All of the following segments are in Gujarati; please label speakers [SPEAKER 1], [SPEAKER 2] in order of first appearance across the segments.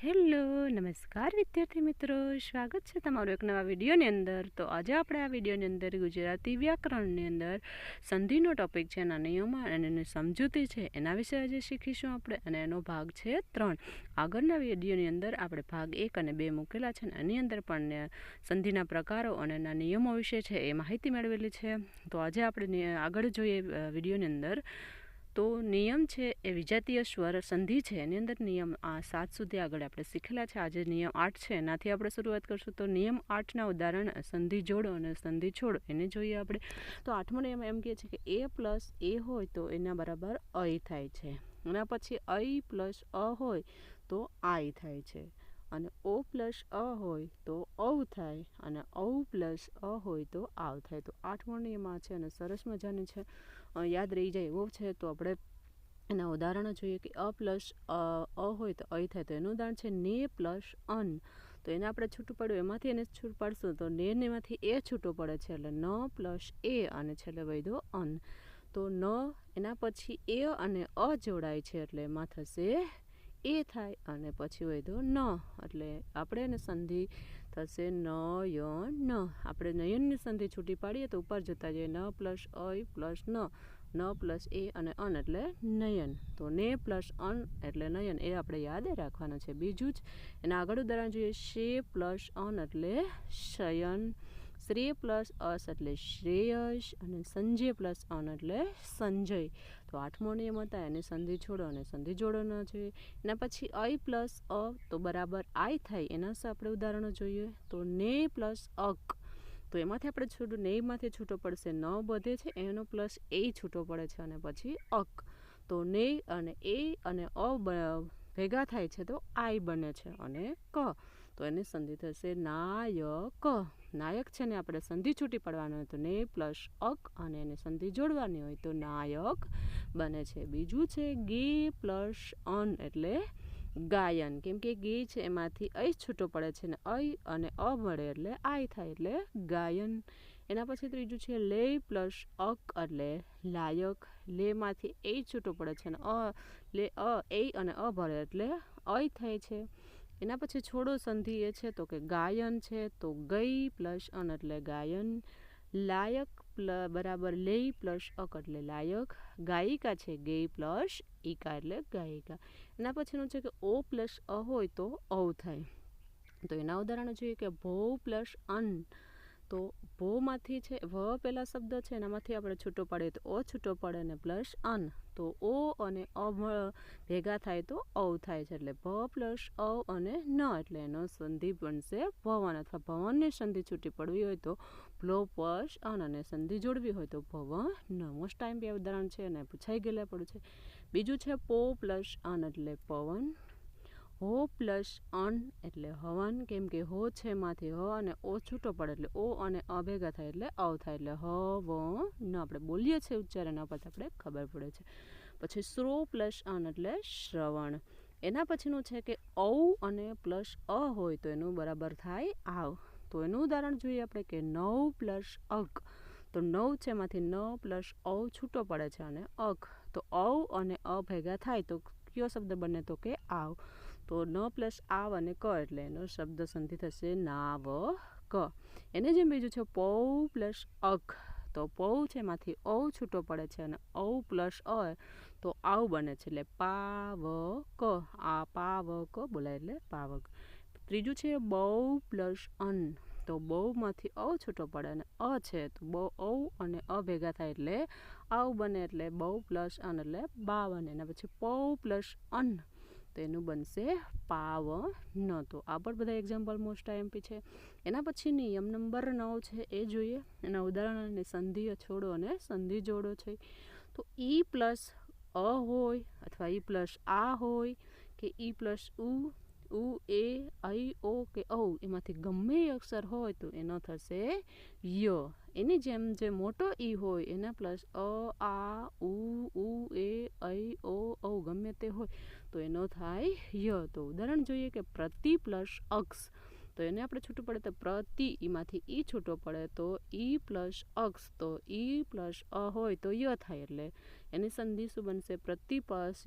[SPEAKER 1] હેલો, નમસ્કાર વિદ્યાર્થી મિત્રો. સ્વાગત છે તમારું એક નવા વિડીયોની અંદર. તો આજે આપણે આ વિડીયોની અંદર ગુજરાતી વ્યાકરણની અંદર સંધિનો ટોપિક છે એના નિયમો અને એની સમજૂતી છે એના વિશે આજે શીખીશું આપણે અને એનો ભાગ છે ત્રણ. આગળના વિડીયોની અંદર આપણે ભાગ એક અને બે મૂકેલા છે અને એની અંદર પણ સંધિના પ્રકારો અને એના નિયમો વિશે છે એ માહિતી મેળવેલી છે. તો આજે આપણે આગળ જોઈએ વિડીયોની અંદર તો નિયમ છે એ વિજાતીય સ્વર સંધિ છે. એની અંદર નિયમ આ સાત સુધી આગળ આપણે શીખેલા છે. આજે નિયમ આઠ છે. એનાથી આપણે શરૂઆત કરશું. તો નિયમ આઠના ઉદાહરણ સંધિ જોડો અને સંધિ છોડો. એને જોઈએ આપણે. તો આઠમો નિયમ એમ કહે છે કે એ પ્લસ એ હોય તો એના બરાબર અય થાય છે. એના પછી અય પ્લસ અ હોય તો આય થાય છે. અને ઓ પ્લસ અ હોય તો ઔ થાય. અને ઔ પ્લસ અ હોય તો આવ થાય. તો આઠમો નિયમ આ છે અને સરસ મજાની છે. યાદ રહી જાય એવો છે, તો આપણે એના ઉદાહરણો જોઈએ કે અ પ્લસ અ હોય તો અ થાય તો એનું ઉદાહરણ છે ને પ્લસ અન. તો એને આપણે છૂટું પડ્યું, એમાંથી એને છૂટ પાડશું, તો ને એમાંથી એ છૂટો પડે છે, એટલે ન પ્લસ એ અને છેલ્લે વૈધો અન. તો ન એના પછી એ અને અ જોડાય છે, એટલે એમાં થશે એ થાય અને પછી હોય તો ન. એટલે આપણે એને સંધિ થશે ન, ય, ન. આપણે નયનની સંધિ છૂટી પાડીએ તો ઉપર જતા જઈએ. ન પ્લસ અય પ્લસ ન. ન પ્લસ એ અને અન એટલે નયન. તો ને પ્લસ અન એટલે નયન. એ આપણે યાદ રાખવાના છે. બીજું જ એના આગળ ઉદાહરણ જોઈએ. શે પ્લસ અન એટલે શયન. શ્રેય પ્લસ અસ એટલે શ્રેયસ અને સંજય પ્લસ અન એટલે સંજય. તો આઠમો નિયમ હતા, એને સંધિ છોડો અને સંધિ જોડો ન જોઈએ. એના પછી અ પ્લસ અ તો બરાબર આઈ થાય, એના આપણે ઉદાહરણો જોઈએ. તો ને પ્લસ અક, તો એમાંથી આપણે છૂટું, નેમાંથી છૂટો પડશે. ન બધે છે, એનો પ્લસ એ છૂટો પડે છે અને પછી અક. તો ને અને એ અને અ ભેગા થાય છે, તો આઈ બને છે અને ક. તો એની સંધિ થશે નાયક. નાયક છે ને આપણે સંધિ છૂટી પડવાની હોય તો ને પ્લસ અક અને એને સંધિ જોડવાની હોય તો નાયક બને છે. બીજું છે ગે પ્લસ અન એટલે ગાયન. કેમ કે ગે છે એમાંથી અય છૂટો પડે છે ને અય અને અ મળે એટલે આય થાય એટલે ગાયન. એના પછી ત્રીજું છે લે પ્લસ અક એટલે લાયક. લેમાંથી એ છૂટો પડે છે ને અ, લે અ, એ અને અ ભરે એટલે અય થાય છે. એના પછી છોડો સંધિ એ છે તો કે ગાયન છે તો ગઈ પ્લસ અન એટલે ગાયન, લાયક બરાબર લેઈ પ્લસ અક એટલે લાયક, ગાયિકા છે ગે પ્લસ ઈકા એટલે ગાયિકા. એના પછીનું છે કે ઓ પ્લસ અ હોય તો ઔ થાય. તો એના ઉદાહરણો જોઈએ કે ભો પ્લસ અન, તો ભોમાંથી છે, વ પહેલા શબ્દ છે, એનામાંથી આપણે છૂટો પાડીએ તો ઓ છૂટો પડે ને પ્લસ અન. તો ઓ અને અ ભેગા થાય તો ઔ થાય છે એટલે ભ પ્લસ અવ અને ન એટલે એનો સંધિ બનશે ભવન અથવા ભવનની સંધિ છૂટી પડવી હોય તો ભ્લો પ્લસ અન અને સંધિ જોડવી હોય તો ભવન મોસ્ટ ટાઈમ બે ઉદાહરણ છે અને પૂછાઈ ગયેલા પડ્યું છે. બીજું છે પો પ્લસ અન એટલે પવન હો પ્લસ અન એટલે હવન, કેમ કે હો છે માંથી હ અને ઓ છૂટો પડે એટલે ઓ અને અ ભેગા થાય એટલે અવ થાય એટલે હ વ ન આપણે બોલીએ છીએ ઉચ્ચારણ પરથી આપણે ખબર પડે છે. પછી શ્રો પ્લસ અન એટલે શ્રવણ. એના પછીનું છે કે ઔ અને પ્લસ અ હોય તો એનું બરાબર થાય આવ. તો એનું ઉદાહરણ જોઈએ આપણે કે નવ પ્લસ અક તો નવ છે એમાંથી ન પ્લસ ઔ છૂટો પડે છે અને અક તો ઔ અને અ ભેગા થાય તો કયો શબ્દ બને તો કે આવ. તો ન પ્લસ આવ અને ક એટલે એનો શબ્દ સંધિ થશે નાવ ક. એને જેમ બીજું છે પૌ પ્લસ અક તો પૌ છે એમાંથી ઔ છૂટો પડે છે અને ઔ પ્લસ અ તો આવ બને છે એટલે પાવ ક આ પાવ ક બોલાય એટલે પાવક. ત્રીજું છે બહુ પ્લસ અન. તો બહુમાંથી અ છૂટો પડે અને અ છે. તો બહુ ઔ અને અ ભેગા થાય એટલે આવ બને એટલે બહુ પ્લસ અન એટલે બાવન. એના પછી પૌ પ્લસ અન. તો એનું બનશે પાવ ન તો. આ પણ બધા એક્ઝામ્પલ મોસ્ટ આઈએમપી છે. એના પછી નિયમ નંબર નવ છે, એ જોઈએ. એના ઉદાહરણ અને સંધિ છોડો અને સંધિ જોડો છે. તો ઈ પ્લસ અ હોય અથવા ઈ પ્લસ આ હોય કે ઈ પ્લસ ઉ ઉ, એ ઐ ઓ કે ઔ, એમાંથી ગમે અક્ષર હોય તો એનો થશે ય. એની જેમ જે મોટો ઈ હોય, એના પ્લસ અ, આ, ઉ ઉ, એ ઐ ઓ, ઔ ગમે તે હોય. તો એનો થાય ય તો. ઉદાહરણ જોઈએ કે પ્રતિ પ્લસ અક્ષ, તો એને આપણે છૂટું પડે તો પ્રતિ ઈમાંથી ઈ છૂટો પડે તો ઈ પ્લસ અક્ષ, તો ઈ પ્લસ અ હોય તો ય થાય એટલે એની સંધિ શું બનશે? પ્રતિ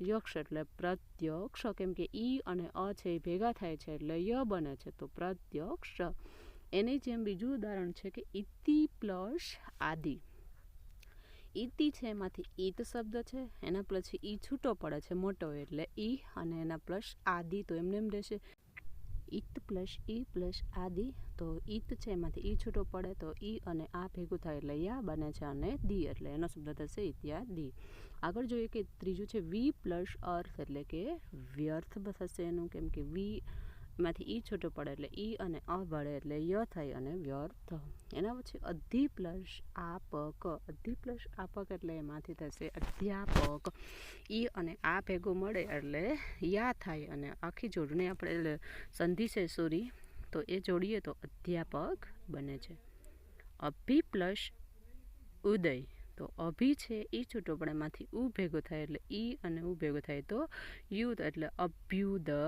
[SPEAKER 1] યક્ષ એટલે પ્રત્યક્ષ, કેમ કે ઈ અને અ છે એ ભેગા થાય છે એટલે ય બને છે. તો પ્રત્યક્ષ, એની જેમ બીજું ઉદાહરણ છે કે ઇતિ પ્લસ આદિ. ઈતિ છે, એમાંથી ઈત શબ્દ છે, એના પછી ઈ છૂટો પડે છે, મોટો એટલે ઈ અને એના પ્લસ આદિ, તો એમને એમ રહેશે. ઈત પ્લસ ઈ પ્લસ આદિ, તો ઈત છે, એમાંથી ઈ છૂટો પડે, તો ઈ અને આ ભેગું થાય એટલે યા બને છે અને દી એટલે એનો શબ્દ થશે ઇત્યાદિ આગળ જોઈએ કે ત્રીજું છે, વી પ્લસ અર્થ એટલે કે વ્યર્થ થશે એનું, કેમ કે વી એમાંથી ઈ છૂટો પડે એટલે ઈ અને અ ભળે એટલે ય થાય અને વ્યર્થ એના પછી અધિ પ્લસ આપક. અધિ પ્લસ આપક એટલે એમાંથી થશે અધ્યાપક. ઈ અને આ ભેગું મળે એટલે યા થાય અને આખી જોડણી આપણે એટલે સંધિ છે સોરી, તો એ જોડીએ તો અધ્યાપક બને છે. અભિ પ્લસ ઉદય. તો અભિ છે એ છૂટો પડે એમાંથી ઉ ભેગો થાય એટલે ઈ અને ઉ ભેગો થાય તો યુ એટલે અભ્યુદય.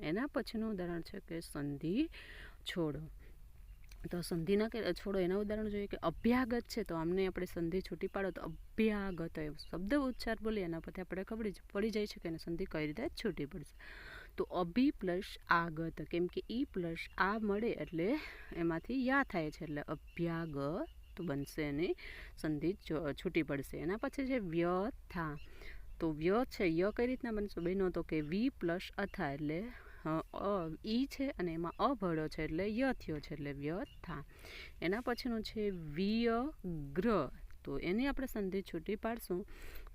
[SPEAKER 1] એના પછીનું ઉદાહરણ છે કે સંધિ છોડો. તો સંધિના કે, છોડો એના ઉદાહરણ જોઈએ કે અભ્યાગત છે, તો આમને આપણે સંધિ છૂટી પાડો તો અભ્યાગત શબ્દ ઉચ્ચાર બોલીએ એના પરથી આપણે ખબર પડી જાય છે કે એને સંધિ કઈ રીતે છૂટી પડશે. તો અભી પ્લસ આગત, કેમ કે ઈ પ્લસ આ મળે એટલે એમાંથી યા થાય છે, એટલે અભ્યાગત બનશે એની સંધિ છૂટી પડશે. એના પછી છે વ્યથા. તો વ્ય છે, ય કઈ રીતના બનશે? બહેનો તો કે વી પ્લસ અથા એટલે ઈ છે અને એમાં અભળો છે એટલે ય થયો છે એટલે વ્યથા. એના પછીનું છે વિય ગ્ર તો એની આપણે સંધિ છૂટી પાડશું.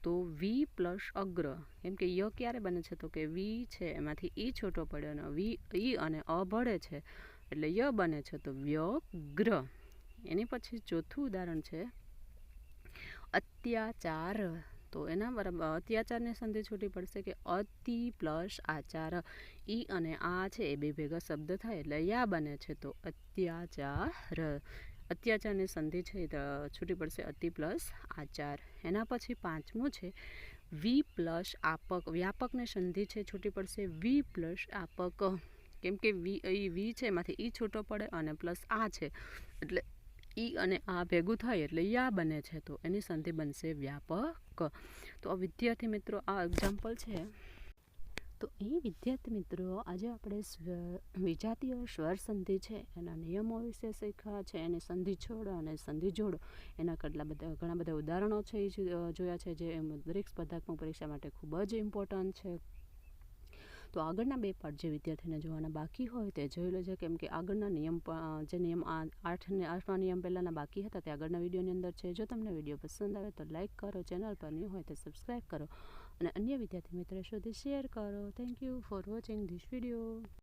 [SPEAKER 1] તો વી પ્લસ અગ્ર. કેમ કે ય ક્યારે બને છે? તો કે વી છે, એમાંથી ઈ છૂટો પડ્યો અને વી, ઈ અને અ છે. એટલે ય બને છે તો વ્યગ્ર. એની પછી ચોથું ઉદાહરણ છે અત્યાચાર. તો એના બરાબર અત્યાચારની સંધિ છૂટી પડશે કે અતિ પ્લસ આચાર. ઈ અને આ છે એ બે ભેગા શબ્દ થાય એટલે યા બને છે તો અત્યાચાર. અત્યાચારની સંધિ છે એ છૂટી પડશે અતિ પ્લસ આચાર. એના પછી પાંચમું છે, વી પ્લસ આપક. વ્યાપકની સંધિ છે છૂટી પડશે વી પ્લસ આપક. કેમ કે વી વી છે એમાંથી ઈ છૂટો પડે અને પ્લસ આ છે. એટલે ઈ અને આ ભેગું થાય એટલે યા બને છે, તો એની સંધિ બનશે વ્યાપક. તો વિદ્યાર્થી મિત્રો, આ એક્ઝામ્પલ છે. તો એ વિદ્યાર્થી મિત્રો, આજે આપણે વિજાતીય સ્વર સંધિ છે, એના નિયમો વિશે શીખ્યા છે, એની સંધિ છોડો અને સંધિ જોડો. એના કેટલા બધા, ઘણા બધા ઉદાહરણો છે, એ જોયા છે, જે દરેક સ્પર્ધાત્મક પરીક્ષા માટે ખૂબ જ ઇમ્પોર્ટન્ટ છે. તો આગળના બે પાર્ટ જે વિદ્યાર્થીને જોવાના બાકી હોય તે જોઈ લેજો. કેમ કે આગળના નિયમ જે નિયમ આઠ ને, આઠમા નિયમ પહેલાંના બાકી હતા, તે આગળના વિડીયોની અંદર છે. જો તમને વીડિયો પસંદ આવે તો લાઇક કરો, ચેનલ પર નહીં હોય તો સબસ્ક્રાઈબ કરો. અને અન્ય વિદ્યાર્થી મિત્રો સુધી શેર કરો. Thank you for watching this video